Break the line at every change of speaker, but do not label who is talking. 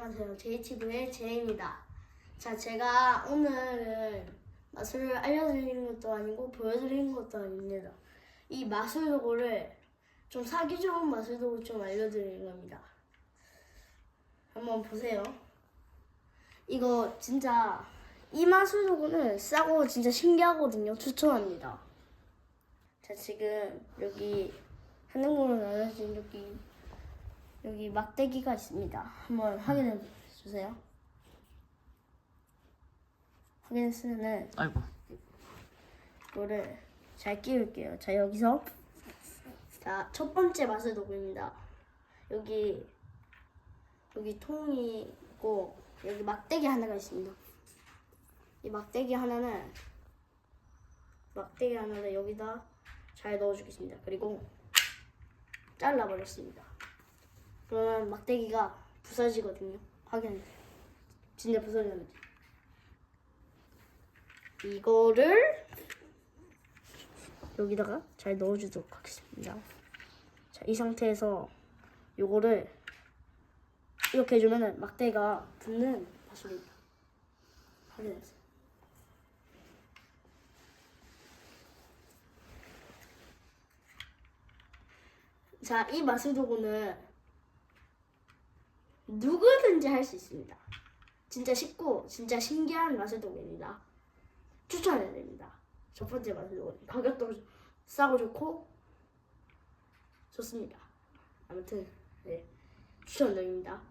안녕하세요. JTV의 제입니다. 자, 제가 오늘은 마술을 알려드리는 것도 아니고 보여드리는 것도 아닙니다. 이 마술 도구를 좀 사기 좋은 마술 도구 좀 알려드리는 겁니다. 한번 보세요. 이거 진짜 이 마술 도구는 싸고 진짜 신기하거든요. 추천합니다. 자, 지금 여기 핸드폰으로 나눠진 여기 여기 막대기가 있습니다. 한번 확인해 주세요. 확인했으면은
아이고
이거를 잘 끼울게요. 자 여기서 자 첫 번째 마술 도구입니다. 여기 여기 통이 있고 여기 막대기 하나가 있습니다. 이 막대기 하나는 막대기 하나를 여기다 잘 넣어주겠습니다. 그리고 잘라버렸습니다. 그러면 막대기가 부서지거든요. 확인해주세요. 진짜 부서졌는지. 이거를 여기다가 잘 넣어주도록 하겠습니다. 자, 이 상태에서 요거를 이렇게 해주면은 막대가 붙는 마술입니다. 확인해주세요. 자, 이 마술 도구는 누구든지 할 수 있습니다. 진짜 쉽고 진짜 신기한 마술 도구입니다. 추천해드립니다. 첫 번째 마술 도구 가격도 싸고 좋고 좋습니다. 아무튼 네 추천드립니다.